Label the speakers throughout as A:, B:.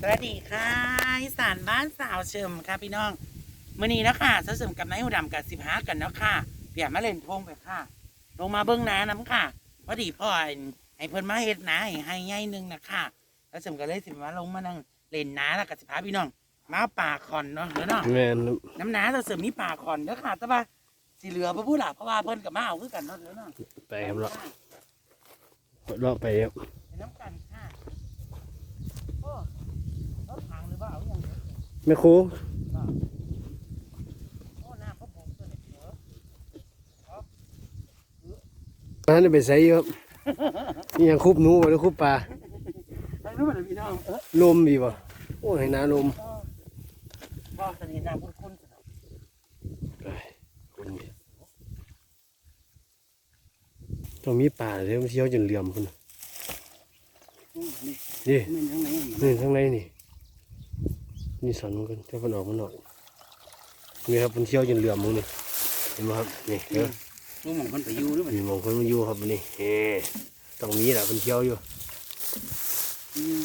A: สวัสดีค่ะอีสานบ้านสาวเชิมค่ะพี่น้องมื่อนี้เนาะค่ะสาวเชิมกับนายหูดำกับสิบห้ากันเนาะค่ะเปียมาเล่นทงไปค่ะ ลงมาเบิ้งน้าน้ำค่ะพอดีพ่อให้เพิ่นมาเฮ็ดนาให้ให้ใหญ่หนึงนะค่ะแล้วเชิมก็เลยสิมาลงมานั่งเล่นน้าแล้วกับสิบห้าพี่น้อง มาเอาป่าคอนเนาะเดี๋ยวเนาะ
B: แม่น
A: น้ำน้าเราเสริมมีป่าคอนเด้อค่ะแต่ว่าสีเหลือพระผู้หลับเพราะว่าเพิ่นกับมาเอาคือกันเนาะเดี๋ยวเนาะ
B: ไปครับเลาะเลาะไปครับ
A: ไปน้ำกันค่ะโอ้รถถังหรือว่าเอาอย่างเดียว
B: แม่ครู
A: โอ้น้ำพระบงตัวเด็กเหรอ
B: ท่านได้ไปใส่อยู่ครับนี่ยังคุบหนูหรือคุบปลา
A: ทางนู้นน่ะพี่น้องเออ
B: ลมดีป่ะโอ้ยน้าลม
A: บ่สนิทน้ำคุ้นๆสนอง
B: ต้องมีปลาเลยมันเที่ยวจนเหลื่อมพุ่นน่ะ
A: อืมนี่
B: นี่
A: มันยังไง
B: นี่ข้างในนี่ นี่สอนมันกันเจ้าพนออกมันหน่อยนี่ครับมันเที่ยวจนเหลื่อมมึงนี่เห็นไหมครับนี่เด้อ
A: รู้หมองคนไปอยู่หรือเปล่า
B: มีหมองคนมาอยู่ครับนี่เฮ้ต้องมีแหละมันเที่ยวอยู่
A: อืม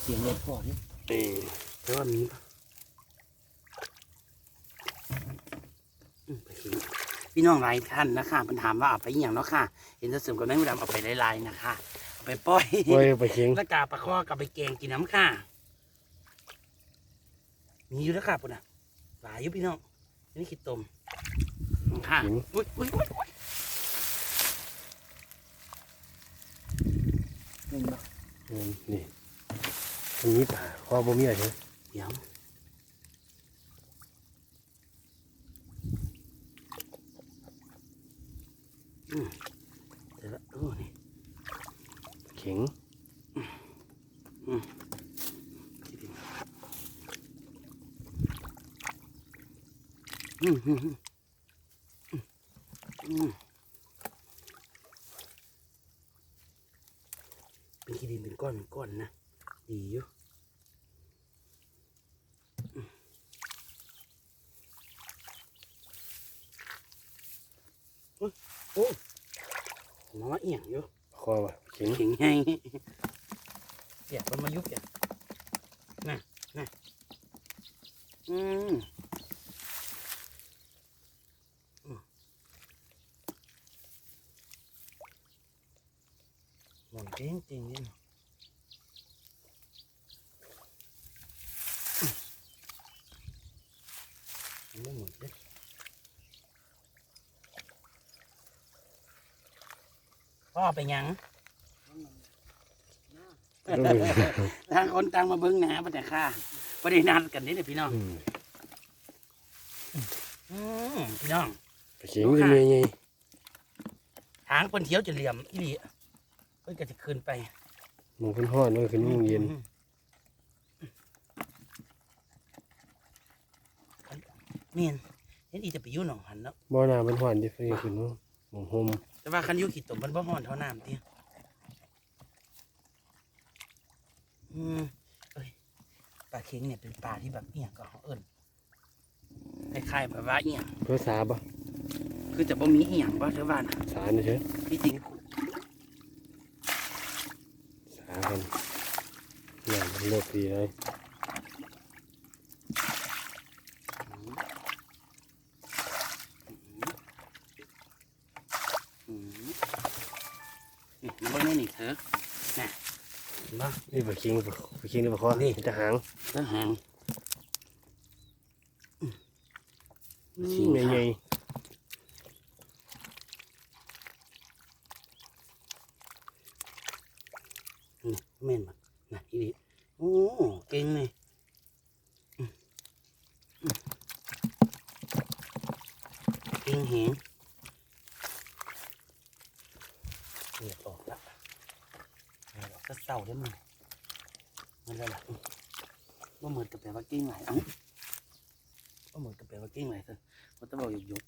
A: เสียงรถพอดิ
B: นี่แต่ว่ามีปะ
A: อืมไปสิ พี่น้องหลายท่านนะคะมันถามว่าเอาไปอหย่างเนาะค่ะ เห็นจะเสริมกับนักดำเอาไปหลายๆนะคะเอาไปปล่อย
B: ไว้ไปเคียง
A: แล้วกาปลาข้อกับไปแกงกินน้ำค่ะ มีอยู่แล้วค่ะปุ่นอะหลายอยู่พี่น้องนี่คิดต้มค่ะอุ้ยอุ้ยอุ้ยอุ้ยนี่เนาะ
B: อืมนี่มันมีปลาข้อบ่มีอะไรใช่
A: เดี๋ยวอืมเดี๋ยวละโอ้นี่
B: เข็ง
A: อืมอืมอืมอืมเป็นขี้ดินเป็นก้อนเป็นก้อนนะ ดีอยู่อืมโอ้ยโอ้ยน้อยเอียงอยู่
B: ข้อวะเข็ง
A: แข็งไงเสียบมันมายุบเนี่ยน่ะน่ะอืมอืมมันจริงจริงเนี่ยมัน ไม่หมดเลยพ่อไปยังทางคนต่างมาเบิ้งหนาปะแต่ค่ะประเด็นนัดกันนี่เด้อพี่น้อง
B: อืม
A: อืมพี่น้อง
B: เข็งจะมีไง
A: ทางคนเที่ยวจะเหลี่ยมอีหลีเพิ่นก็จะขึ้นไป
B: มองขึ้นห้อนมันขึ้นมุ่งเย็น
A: อืมเมียนเห็นอีจะไปอยู่หนองหันเนาะ
B: บ่อน้ำมันห้อนที่เฟยขึ้นเนาะหมองโฮม
A: แต่ว่าคันอยู่ขีดตมมันบ่ฮ้อนเท่าน้ำติอืมเอ้ยปลาเค็งเนี่ยเป็นปลาที่แบบเอียงก็เขาเอิ้นคล้ายๆแบบว่าเอียง
B: เพื่อสาบ่
A: คือจะบ่มีเอียงว่าเท่าว่านะ
B: สาเนี่ยเช่
A: ที่จริง
B: สากันเนี่ยมันเลิกดีเลย
A: อืมนี่มันบ่แม่นนี่เถ อะน่ะเห็นบ่
B: นี่ปลาเข็งปลาเข็งนี่ปลาคอ
A: นี่
B: มันจะหาง
A: แล้วหาง
B: ชิ้นใหญ่
A: นี่แม่นบ่น่ะอีนี่โอ้เก่งเลยอืมอืมเก่งแหงเลือดออกละเลือดออกก็เศร้าได้อมันมันแล้วล่ะอืมว่าเหมือนกับแปลว่าเก่งหลายเอ้าว่า เหมือนกับแปลว่าเก่งหลายเถอะว่าต้องบอกหยุกยุก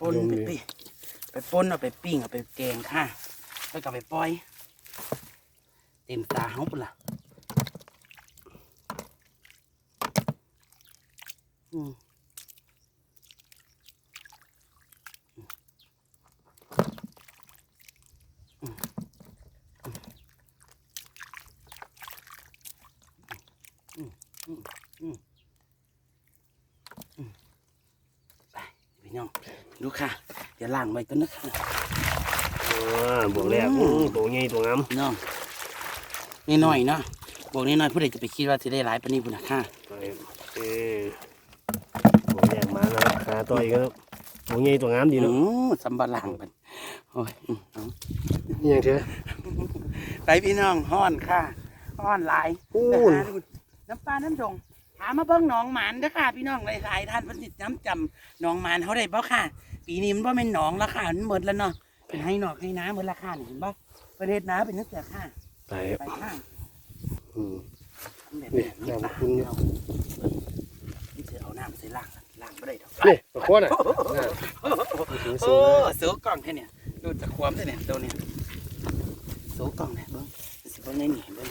A: ปนไปไปไปปนเอาไปปิ้งเอาไปแกงค่ะแล้วก็ไปปล่อย เต็มตาเฮาปุ่นล่ะอืม พี่น้องดูค่ะ เดี๋ยวล้างไว้กันนะคะ
B: อ่าบวกแรก
A: อืม
B: อื้อตัวใหญ่ตัวงาม
A: พี่น้องนี่หน่อยๆเนาะบอกนี่หน่อยผู้ใดจะไปคิดว่าจะได้หลายปานนี้พุ่นนะค่ะ
B: ไปเออบวกแรกมาแล้วหาต่ออีกครับตัวใหญ่ตัวงามดี
A: อื
B: เนาะ
A: มสำบัดล้างกันโอ้ยอืมเอา
B: นี่ยังเถอะ
A: ไปพี่น้องห้อนค่ะห้อนหลาย
B: อู้
A: ไปหาดูน้ำปลาน้ำดงหา มาเบิ่งหนองหมานเด้อค่ะ พี่น้องหลายๆท่านเพิ่นสิน้ำจำหนองหมานเขาได้บ่ค่ะ ปีนี้มันบ่แม่นหนองแล้วค่ะมันหมดแล้วเนาะเป็นให้หนอกให้น้ำหมดราคานี่เห็นบ่ประเทศน้าเป็นนักเสียค่ะ
B: ไป
A: ไปค่ะ
B: อืม
A: แบบ
B: นี่
A: นี้
B: น้ำคุณเนี่ย
A: นี่เธอเอาน้ำใส่ล่างล่างไม่ได้ดอก
B: นี่ปลาคอน่ะน่ะถึงสู
A: โอ้
B: งเลย
A: สูกล่องแค่เนี่ยดูจากความได้เนี่ยตัวเนี่ยสูกล่องเนี่ยเบิ้งสิเบิ้งในนี่เบิ้ง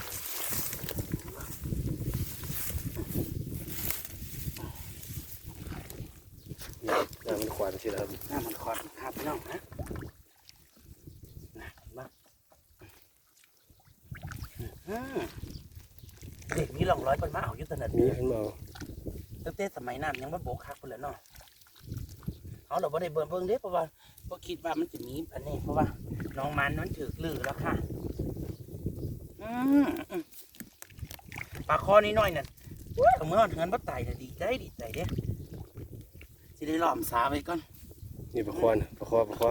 B: น่ะมันขวานสิครับ
A: น้ำมันคอดครับพี่น้องนะนะบ้างอืมเด็กมีร่องรอยเป็นมาเอาอยุตนาด
B: มี
A: นี้
B: ขึ้นมาเอา
A: ตั้งแต่สมัยนั้นยังว่าโบกคักไปเลยเนาะเอาเราไ่ได้เบิ่งเบิ่งเด้เพราะว่าเพราะคิดว่ามันจะมีอันนี้เพราะว่าน้องมันนั้นถือลือแล้วค่ะอืมอืมปลาคอนี้น้อยน่ะเอามื่อถึงนั้นบ่ตายน่ะดีใจดีใจเด้สิ ได้หล้อมสาไว้ก่อน
B: นี่ปลาคอน่ะปลาคอปลาคอ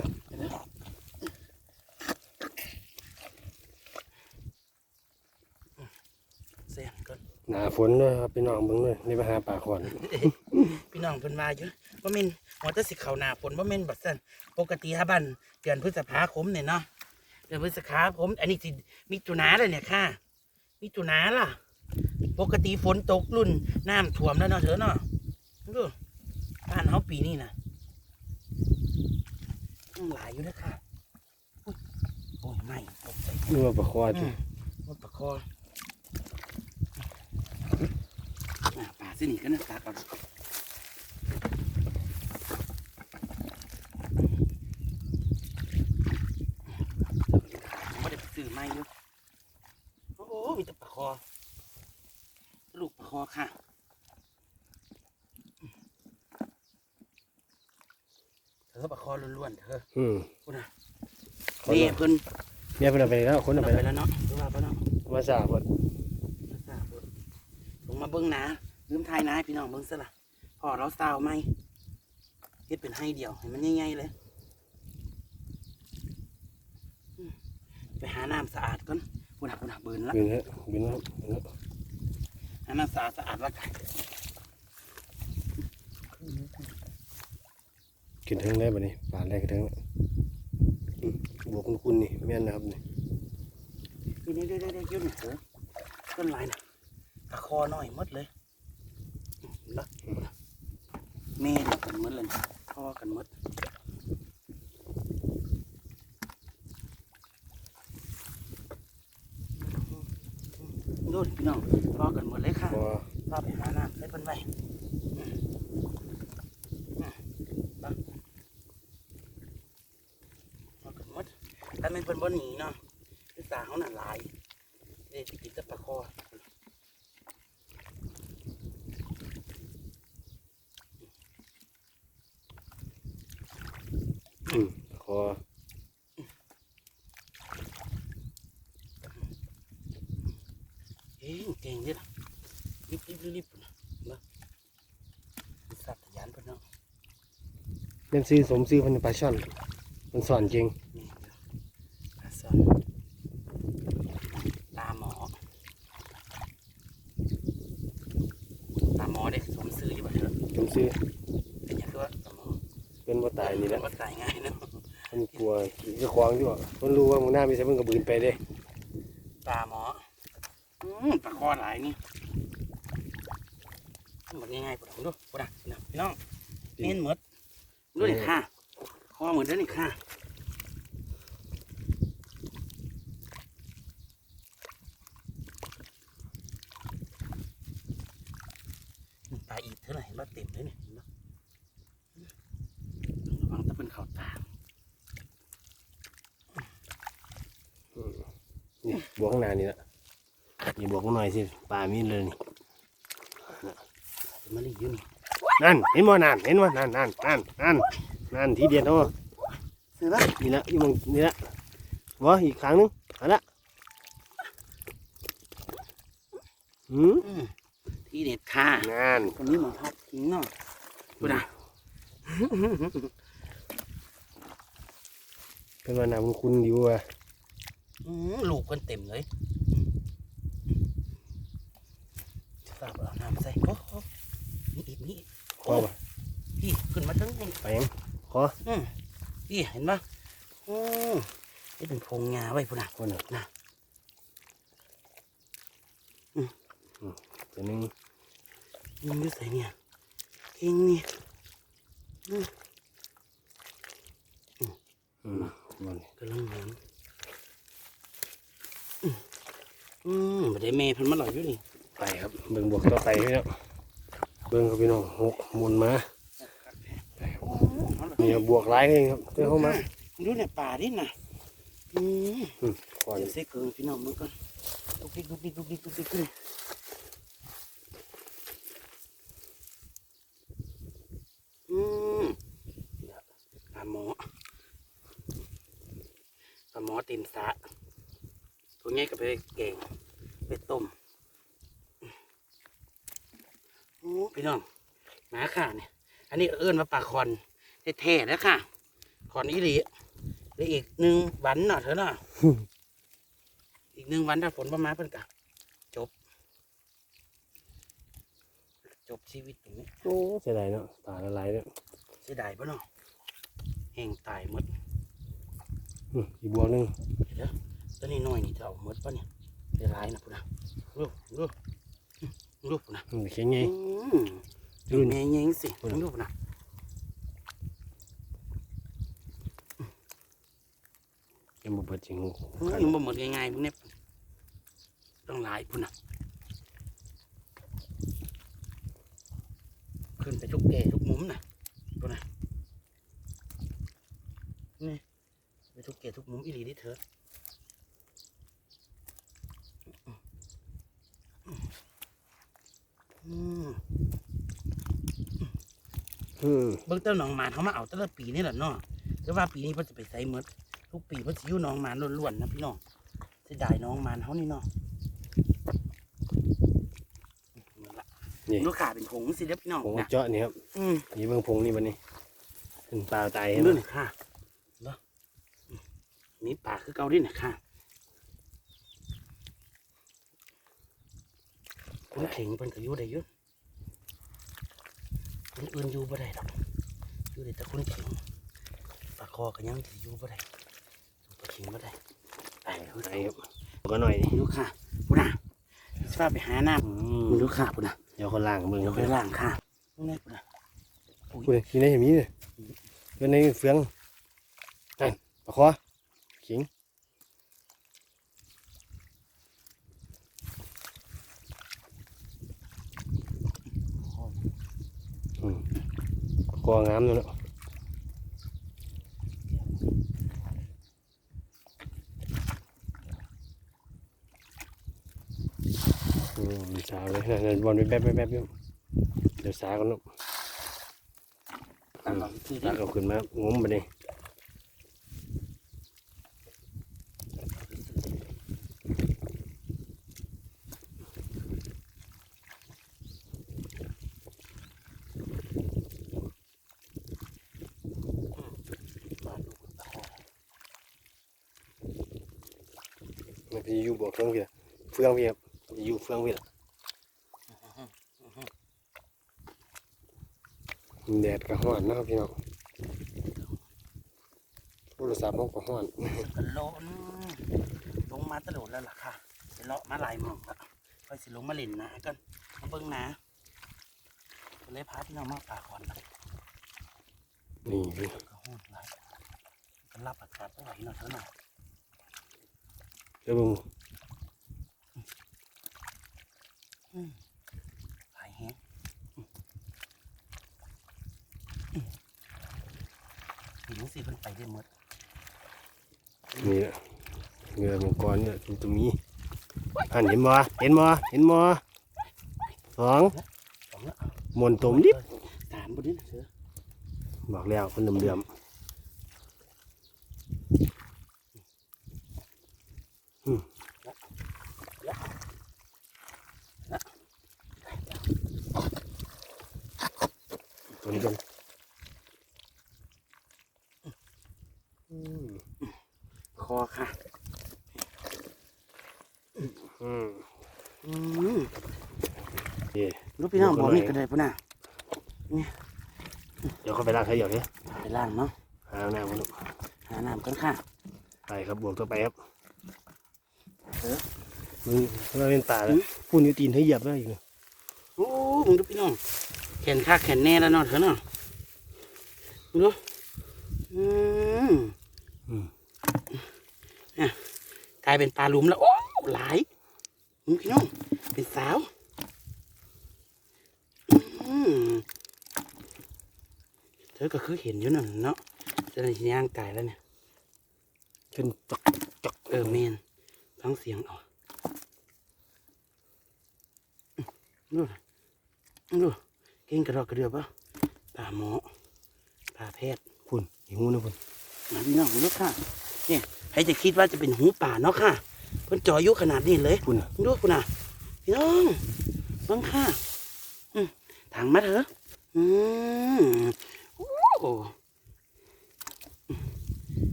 A: เสียงก่อน
B: หนาฝนด้วยครับพี่น้องเบิ่งเลยนี่ไปหาปลาคอน
A: พี่น้องเพิ่นว่าอยู่ว่าแม่นหัวแตะสิเข้าหน้าฝนว่าแม่นบัดซั่นปกติฮะบันเดือนพฤษภาคมเนี่ยเนาะเดือนพฤษภาคม อันนี้สิมิถุนาเลยเนี่ยค่ะมิถุนาล่ะ ปกติฝนตกรุ่นน้ำท่วมแล้วเนาะเถอะเนาะดู บ้านเฮาปีนี้น่ะอืมหลายอยู่นะค่ะอุ๊ยโอ้ยไม่ตกใจ
B: นี่ว่าปลาคอ
A: อื
B: จิ
A: มรถประคออะป่าสิหนีกันนะตาก่อนไม่ได้ไปซื้อไม้อยู่โอ้โหมีแต่ปลาคอลูกปลาคอค่ะ เธอป ลาคอล้วนๆเธอ
B: อืม
A: พูดนะ
B: คน
A: นี่
B: ละ
A: เพิ่น
B: เมียเพิ่นเอาไปแล้วคน
A: เอา
B: เอา
A: ไป
B: ไปแล้ว
A: แล้วเนาะดูว่าปะเนาะ
B: มาสาเพิ่น
A: ลงมาเบิ้งหนาลืมทายหนาให้พี่น้องเบิ้งซะละพอเราสาวไหมเฮ็ดเป็นให้เดียวให้มันง่ายๆเลยอืมไปหาน้ำสะอาดก่อนปุ่นหาปุ่นหาเบินละ
B: บินฮะบินครับบินครับ
A: หาน้ำสะอาดสะอาดละกัน
B: กินถึงได้บ่นี่ปลาแรกถึงอืมบวกคุณคุณนี่แม่นนะครับนี่
A: นี่นี่ได้ได้ได้ยุ่นโหต้นลายน่ะตะคอหน่อยหมดเลยอืมเห็นปะแม่นี่กันหมดเลยคอกันหมดดูดิพี่น้องคอกันหมดเลยค่ะ
B: พอ
A: พาไปหาน้ำใส่เพิ่นไว้อืมอืมไปเอากันหมดถ้า เป็นเพิ่นบ่หนีเนาะคือสาเขาน่ะหลายเด็ดกินแตะปลาคอ
B: อืมพอ
A: เอ้ยเก่งเด้อล่ะรีบรีบรีบรีบพุ่นน่ะเนาะคือสัตว์ทะยานเพิ่นเนาะ
B: เล่นซื้อสมซื้อเพิ่นปลาช่อนมันสอนจริง
A: นี่เด้อปลาสอนตาหมอตาหมอเด็กสวมซื้ออยู่บ่เถอะ
B: สมซื้อ
A: เป็นหยังคือว่าตาหมอ
B: เป็นบ่ตายนี่แหละ
A: ว่าตายง่ายเนาะ
B: มันกลัวเจ้า ของอยู่อะเพิ่นรู้ว่ามึงหน้ามีใส่เพิ่นก็บืนไปเด้
A: ปลาหมออืมปลาคอหลายนี่หมดง่ายๆปวดหัวดูปวดอะพี่น้องพี่น้องเน้นหมดดูนี่ค่ะคอเหมือนเด้อนี่ค่ะปลาอีกเท่าไหร่เห็นว่าเต็มเลยเนี่ยนะระวังตะเป็นเข่าตาม
B: อืมนี่ บวกข้างหน้านี่ละนี่บวกข้างหน่อยสิปลามีเลยนี่
A: เป็นมะลิอยู่นี่
B: นั่นเห็นบ่นั่นเห็นบ่นั่นนั่นนั่นนั่นนั่นทีเดียวเนาะ
A: เสือละ
B: นี่ละอยู่มึงนี่ละบ่อีกครั้งหนึงเอาละหืม
A: อืมที่เด็ดค่ะ
B: นั่น
A: คนนี้หมอพัดทิ้งเนาะกูนะ
B: เป็นว่าน้ำคุณอยู่อะ
A: อืม ลูกกันเต็มเลยฝากเอาน้ำใส่โอ้โหนี่อีกนี่
B: ขอบ่
A: พี่ขึ้นมาทั้งนี่
B: ไปยังขอ
A: อืมพี่เห็นปะโอ้นี่เป็นพงงาไว้พุ่นน่ะ
B: คนน่ะ
A: น่ะ
B: อืมตัวหนึง
A: มันอยู่ใส่เนี่ยเองนี่
B: อืมมัน
A: กำลังเหมือนอืม อืมไม่ได้แม่เพันมาหล่อยอยู่นี่
B: ไปครับเบิ่งบวกต่อไปพี่น้องเบิ่งครับพี่น้องหกหมุนมา
A: โอ้เอาล่ะ
B: นี่ครับบวกหลายเองครับเจ้าเข้ามา
A: ดูเนี่ยป่าดิน่ะอืม
B: ก่อน
A: เดี๋ยวเสกเกิงพี่น้องมึงก่อนลุกดิกลุกดิกลุกดิกลุกดิกขึ้นอืมปลาหมอปลาหมอเต็มสระ ตัวนี้ก็ไปแกงไปต้มโอ้พี่น้องมาค่ะเนี่ยอันนี้เอิ้นว่าปลาคอนแท้ๆนะค่ะคอนอีหลีเหลืออีกหนึ่งวันเนาะเถอะเนาะอีกหนึ่งวันถ้าฝนประมาณเพิ่นกะจบ จบชีวิตตรงนี้
B: โอ้เสียดายเนาะตาละลายเนาะ
A: เสียดายปะเนาะแห้งตายหมด
B: อืมอีกบวกหนึง
A: เดี๋ยว ตัวนี้น้อยนี่จะเอาหมดปะเนี่ยเสียดายนะพุ่นนะดูดูอื้อดูพุ่นนะ
B: อืมเขียนไง
A: อืม
B: รุ่น
A: แม่ยิงสิ
B: พุ่นน่ะ
A: ดูพุ่นนะ
B: ยังบ่เปิดจริง
A: อื้อยังบ่หมดง่ายๆพวกนี้ต้องหลายพุ่นนะขึ้นไปทุกแก่ทุกมุมนะพุ่นนะนี่ไปทุกแก่ทุกมุมอีหลีดิเถอะ อืม
B: อืม
A: เบิ่งเต้าหนองหมานเขามาเอาแต่ละปีนี่แหละเนาะแต่ว่าปีนี้เพิ่นจะไปใส่หมดทุกปีเพิ่นสิอยู่หนองหมานล้วนๆนะพี่น้องเสียดายหนองหมานเขานี่เนาะหมดละ
B: นี่
A: ลูกขาเป็นผงสิเด้อพี่น้อง
B: ผง
A: นะ
B: เจาะนี่ครับ
A: อืม
B: นี่เบิ่งผงนี่บัดนี้เป็นปลาตายเห็น
A: ดู
B: บ่
A: หน่อยค่ะเนาะมีปากคือเก่าดิหน่อยค่ะ คุณเข่งเพิ่นก็อยู่ได้อยู่คนอื่นอยู่บ่ได้ดอกอยู่ได้แต่คุณเข่งปากคอก็ยังสิอยู่บ่ได้สู้ปลาเข่งบ่ได้ไปคือ
B: ไป
A: ไอ้
B: ครับก็หน่อยนี่
A: ดูค่ะพุ่นน่ะสิพาไปหาน้
B: อืำม
A: มึงดูค่ะพุ่นน่ะ
B: เดี๋ยวคนล่างเบิ่ง
A: เดี๋
B: ค
A: ย
B: รั
A: ว
B: บ
A: ไปล้างค่ะตรงนี้พุ่นน่ะ
B: อุ้ยที่ไหนเห็นมีเนี่ยเพื่อนในเฟืองนั่นปลาคอขิงอืม ปลาคองามอยู่เนาะอืมมีสาวเลยนั่นบอลไปแป๊บแป๊บแป๊บอยู่เดี๋ยวสากันเนาะ
A: ตักเอาคือ
B: ตักเอาขึ้นมางมไปดิมันจะอยู่บวก เครื่องเพียเฟืองเพียอยู่เฟืองเพียแดดก็ร้อนนะครับพี่น้องโทรศัพท์มันก็ร้อน
A: กระโลนลงมาตะโหลดแล้วล่ะค่ะสิเลาะมาหลายหมองละค่อยสิลงมาเล่นนะกันมาเบิ่งนะก็เลยพาพี่น้องมาป่าก่อนนะ
B: นี่พี่
A: ก็ห้อนหลายก็รับอากาศไม่ไหวหน่อยเท่าหน่อย
B: เดี๋ยวเบึง
A: หลายแฮงหิวสิเพิ่นไปได้หมด
B: นี่แหละเงือมังกรเนี่ยตรงนี้อันเห็นบ่เห็นบ่เห็นบ่สอง
A: สองละ
B: มนต์ตมดิบ
A: สามบนนี้นะเสือ
B: บอกแล้วมันเหลื่อมๆอืมตัวนี้กันอืม
A: คอค่ะ
B: อืม
A: อืม
B: เย่
A: ลูกพี่น้อง
B: ดู
A: บ
B: กั
A: อนก
B: หน่อย
A: นี่ก็ได้ปุ่นน่ะ
B: เดี๋ยวเขาไปล้างใช้หยอกเนี่ย
A: ไปล่างเนาะ
B: หาหน้ามัน
A: หาน้ำกันค่ะ
B: ไปครับบวกตัวไปครับ
A: เออ
B: มึงเราเป็นตาแล้วพูดนิ้วตีนให้เหยียบได้อีกเนอะ
A: โอ้มึงดูพี่น้องแขนขาแขนแน่แล้วเนาะเถอะเนาะมึงดูอืม
B: อืม
A: กลายเป็นปลาหลุมแล้ว โอ้หลายมึงพี่น้อง เป็นสาวอืมเธอก็คือเห็นอยู่นั่นเนาะจะได้ย่างกายแล้วเนี่ย
B: เป็นจักจัก
A: เออเมนฟังเสียงเอาดูนะดูเก่งกระดอกกระเดือบปะป่าหมอป่าแพทย์
B: คุณอีหูนะคุณ
A: มาพี่น้องลูกค่ะเนี่ยใครจะคิดว่าจะเป็นหูป่าเนาะค่ะเพิ่นจ่ออายุขนาดนี้เลย
B: คุณอะ
A: มึงดูคุณน่ะ พี่น้องบังค่ะอืมถังมาเถอะอืมโอ้โห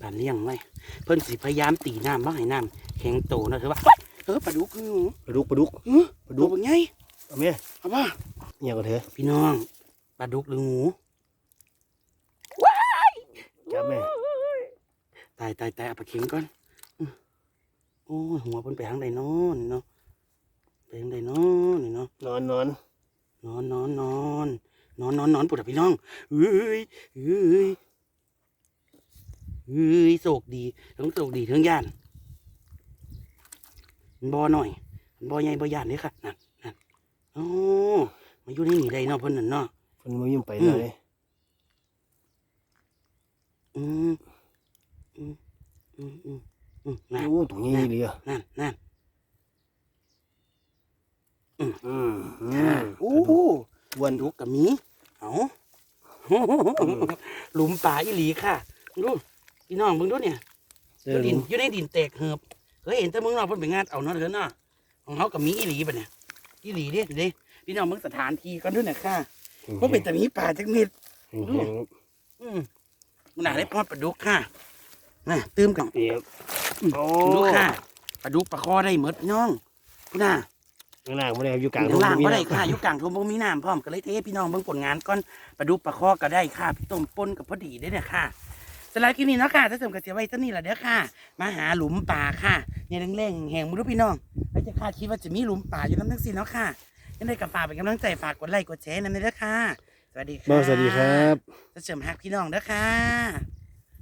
A: ปานเลี้ยงไว้เพิ่นสิพยายามตีน้ำว่าให้น้ำแข็งโตนะเถอะว่าเออปลาดุกคือหนู
B: ปลาดุกปลาดุก
A: เออปลาดุกเป็นไง
B: เอาแม่
A: เอาป่ะ
B: เนี่ยก็เถอะ
A: พี่น้องปลาดุกหรืองู
B: จับแม่
A: ตายตายตายเอาปลาเข็งก่อนอืมโอ้ยหัวเพิ่นไปทางใดนอนเนาะ ไปทางใดนอนนี่เนาะ
B: นอนนอน
A: นอนนอนนอนนอนนอนนอนปุดพี่น้องเฮ้ยเฮ้ยเฮ้ยโศกดีทั้งโศกดีทั้งย่านมันบ่หน่อยมันบ่ใหญ่บ่ย่านเลยค่ะนั่นนั่นโอ้มาอยู่ในนี่ได้เนาะเพิ่นนั่นเนาะ
B: มันมายิ่งไป
A: อืม
B: เลย
A: อืมอืมอืมอืมอืมนั่น
B: โอ้ตัวนี้เลยอะ
A: นั่นนั่น
B: อืมอืม
A: โอ้
B: วัน
A: ดูกับมีเอาหลุมป่าอีหลีค่ะดูพี่น้องมึงดูเนี่ย
B: เดิ
A: อยู่
B: น
A: ดินอยู่ในดินแตกเหือบเคยเห็นแต่มึงเนาะเพิ่นไปงานเอาเนาะเถอะเนาะของเขากับมีอีหลีปะเนี่ยอีหลีเด้เด้พี่น้องมึงสถานที่กันด้วยนะค่ะเพราะเป็นแต่มีป่าจักเม็ดอืมมันหนาได้พอดปลาดุกค่ะน่ะตื้มกับ
B: เดี๋ยวโอ้
A: ดูค่ะปลาดุกปลาคอได้หมดพี่น้องพี่น่า
B: ข้างล่างไม่ได้ครับอยู่กลาง
A: ข้างล่าง
B: มี
A: ก็ได้
B: น้ำ
A: ค่ะอยู่กลางทุ่งบ่มีน้ำพร้อมก็เลยเทให้พี่น้องเบิ่งผลงานก่อนปลาดุกปลาคอก็ได้ค่ะพี่ต้มปนกับพอดีได้เนี่ยค่ะสำหรับคลิปนี้เนาะค่ะถ้าเสริมกับเสียไว้ซะนี่แหละเด้อค่ะ มาหาหลุมป่าค่ะเนี่ยเร่งๆแห่งมุรุพี่น้องแล้วจะคาดคิดว่าจะมีหลุมป่าอยู่น้ำทั้งสิ้นเนาะค่ะยังไงกับฝากเป็นกำลังใจฝากกดไลค์กดแชร์นั่นเลยเด้อค่ะ สวัสดีค่ะ
B: บ้าสวัสดีครับ
A: จะเสริมฮักพี่น้องเด้อค่ะ